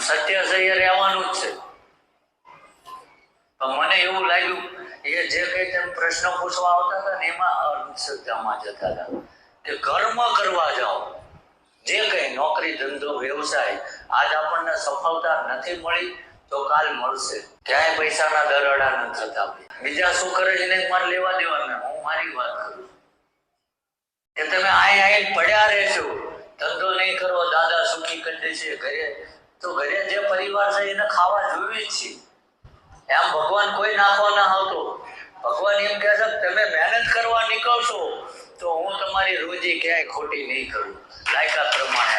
સત્ય છે રહેવાનું જ છે. મને એવું લાગ્યું, એ જે કઈ તેમ પ્રશ્ન પૂછવા આવતા હતા ને એમાં અંધશ્રદ્ધામાં જતા હતા. કે કર્મ કરવા જાઓ. જે કઈ નોકરી, ધંધો, વ્યવસાય, આજ આપણને સફળતા નથી મળી, તો કાલ મળશે. ક્યાંય પૈસાના દરડા ન થતા બીજા શું કરે એને મારે લેવા દેવાના. હું મારી વાત કરું કે તમે આય આય પડ્યા રહેશો. ધંધો નહીં કરો, દાદા સુખી કરી દેશે ઘરે તો ઘરે જે પરિવાર છે એને ખાવા જોઈએ છે. એમ ભગવાન કોઈ નાખવા ના આવતો. ભગવાન એમ કહે છે, તમે મહેનત કરવા નીકળશો, તો હું તમારી રોજી ક્યાંય ખોટી નહીં કરું. લાયકાત પ્રમાણે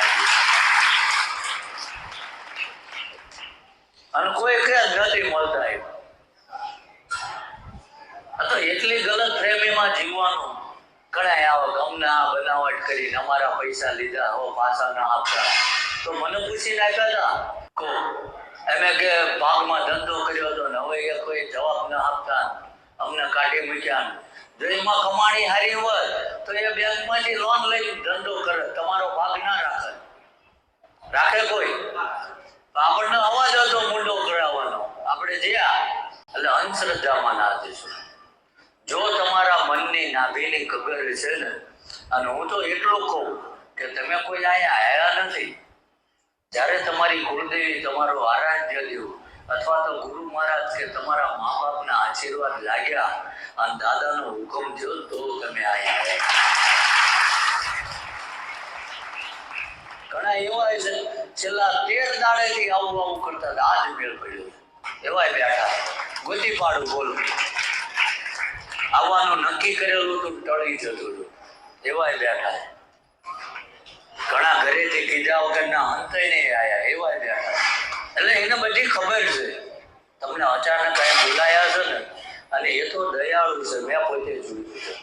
અને કોઈ કે નથી મળતા એવું તો એટલી ગલત પ્રેમીમાં જીવવાનું. ઘણા આવક અમને આ બનાવટ કરીને અમારા પૈસા લીધા, હો, પાછા ના આપતા. તો મને પૂછી નાખ્યા હતા કો એમે કે, ભાગમાં ધંધો કર્યો હતો ને હવે એ કોઈ જવાબ ન આપતા. અમને કાઢી મૂક્યા. જો કમાણી હારી હોય તો એ બેંકમાંથી લોન લઈ ધંધો કરે. તમારો ભાગ ના રાખે. રાખે કોઈ? આપણને અવાજ હતો મુંડો કરાવવાનો. આપણે જ્યાં. એટલે અંધશ્રદ્ધામાં ના જઈશું. જો તમારા મનની નાભીની ખબર છે ને, અને હું તો એટલું કહું કે તમે કોઈ અહીંયા આવ્યા નથી જ્યારે તમારી કુળદેવી તમારો આરાધ્ય દેવ અથવા તો ગુરુ મહારાજ કે તમારા મા બાપના આશીર્વાદ લાગ્યા અને દાદાનો હુકમ થયો, તો તમે અહીંયા ઘણા એવા છે, છેલ્લા તેર દાડેથી આવું આવું કરતા હતા. આજ મેળ પડ્યો. એવાય બેઠા. ગોતી પાડું બોલું. આવવાનું નક્કી કરેલું હતું ટળી જતું હતું. એવાય બેઠા. ઘરેથી વગરના અંતે નહીં આવ્યા એવા બેઠા એટલે એને બધી ખબર છે. તમને અચાનક કઈ બોલાયા છે ને, અને એ તો દયાળુ છે, મેં પોતે જોયું છે.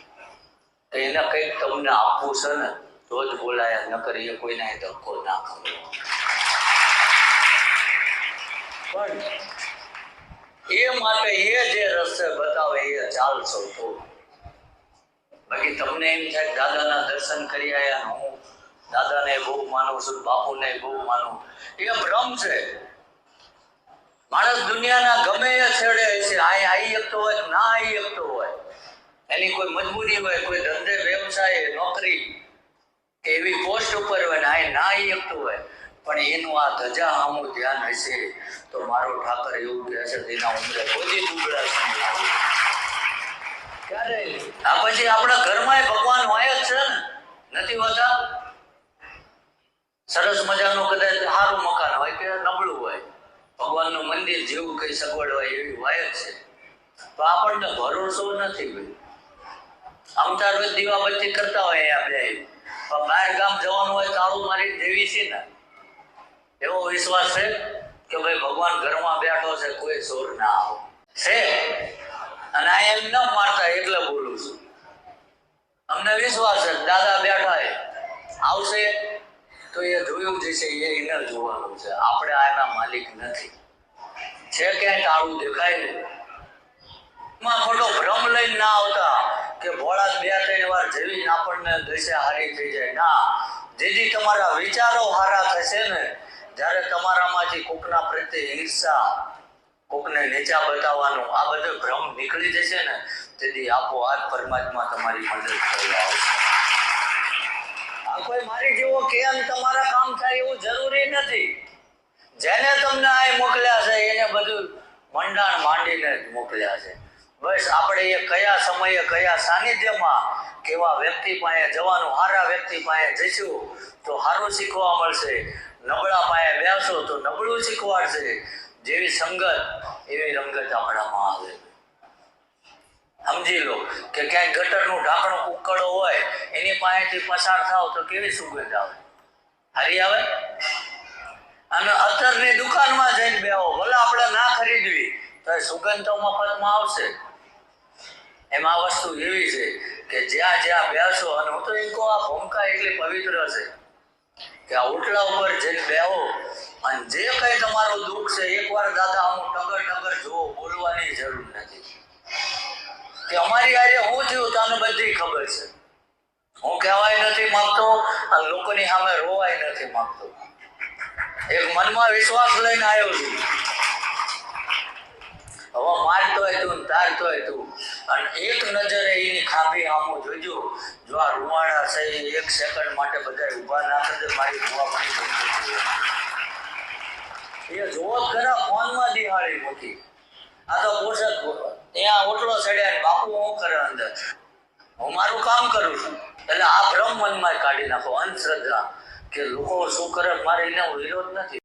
તો એને કંઈક તમને આપવું છે ને, તો જ બોલાયા, નકર એ કોઈને ધક્કો ના કરો. પણ એ માટે એ જે રસ્તે બતાવે, એ ચાલશો તો. બાકી તમને એમ થાય દાદાના દર્શન કરી આયા હું દાદાને બહુ માનું છું, બાપુને બહુ માનું. એ ભ્રમ છે. માણસ દુનિયાના ગમે એ છેડે છે અહીં આવી શકતો હોય ના આવી શકતો હોય. એની કોઈ મજબૂરી હોય, કોઈ ધંધે વ્યવસાય, નોકરી, કે એવી પોસ્ટ ઉપર હોય ને આ ના આવી શકતો હોય. પણ એનું આ ધજા આમું ધ્યાન હશે તો મારો ઠાકર એવું કહે છે તેના ઉમરે કોઈ સમજાવે ક્યારે? આ પછી આપણા ઘરમાં ભગવાન હોય જ છે ને. નથી હોતા? સરસ મજાનું કદાચ સારું મકાન હોય કે નબળું હોય. ભગવાનનું મંદિર જેવું કઈ સગવડ હોય એવી હોય જ છે. તો આપણને ભરોસો નથી ભાઈ. આમ દીવાબત્તી કરતા હોય આપણે. પણ બહાર ગામ જવાનું હોય તો આવું મારી દેવી છે ને. એવો વિશ્વાસ છે કે ભાઈ ભગવાન ઘરમાં બેઠો છે, કોઈ સોર ના આવો. છે. અને આ એમ ન મારતા એટલે બોલું છું. અમને વિશ્વાસ છે દાદા બેઠા આવશે. તો એ જોયું જશે એ ઇનર જોવાનું છે. આપણે આના માલિક નથી. છે ક્યાંય તાળું દેખાયમાં ખોટો ભ્રમ લઈને ના આવતા કે ભોળા બે ત્રણ વાર જેવી આપણને દશા હારી થઈ જાય. ના, જેથી તમારા વિચારો હારા થશે ને, જ્યારે તમારામાંથી કોકના પ્રત્યે ઈર્ષા, કોકને નીચા બતાવવાનું આ બધો ભ્રમ નીકળી જશે ને, તેથી આપોઆપ પરમાત્મા તમારી મદદ કરવા આવશે આ કોઈ મારી જેવો કેમ તમારા કામ થાય એવું જરૂરી નથી જેને તમને આ મોકલ્યા છે એને બધું મંડાણ માંડીને જ મોકલ્યા છે. બસ આપણે એ કયા સમયે, કયા સાનિધ્યમાં, કેવા વ્યક્તિ પાસે જવાનું સારા વ્યક્તિ પાસે જઈશું, તો સારું શીખવા મળશે. નબળા પાસે બેસો તો નબળું શીખવાડશે. જેવી સંગત, એવી રંગત આપણામાં આવે. સમજી લો કે ક્યાંય ગટરનું ઢાંકણું ઉકળો હોય, એની પાસેથી પસાર થાવ તો કેવી સુગંધ આવે? હારી આવે? અને અત્યારની દુકાનમાં જઈને બેહો, ભલે આપણે ના ખરીદવી તો એ સુગંધ આવશે. એમાં વસ્તુ એવી છે કે જ્યાં જ્યાં બેસો અને હું તો એમ કહું, આ ભૂમકા એટલી પવિત્ર છે કે આ ઉટલા ઉપર જઈને બેહો અને જે કંઈ તમારું દુઃખ છે, એકવાર દાદા, હું ટગર ટગર જુઓ બોલવાની જરૂર નથી. કે અમારી આરે હું થયું તને બધી ખબર છે. હું કહેવાય નથી માગતો અને લોકોની સામે રોવાય નથી માંગતો. એક મનમાં વિશ્વાસ લઈને આવ્યો છું. હવે મારતોય તું તારતોય તું. અને એક નજરે એની ખાંભી આમો જોજો. જો આ રૂવાણા છે એક સેકન્ડ માટે બધા ઊભા ના કરે મારી જોવા મળી એ જોવો ખરા, ફોનમાં દિહાળી મૂકી. આ તો પોષક ત્યાં ઓટલો ચડ્યા બાપુ હું કરે અંદર? હું મારું કામ કરું છું. એટલે આ ભ્રમ મનમાં કાઢી નાખો અંધશ્રદ્ધા. કે લોકો શું કરે, મારે એને વિરોધ નથી.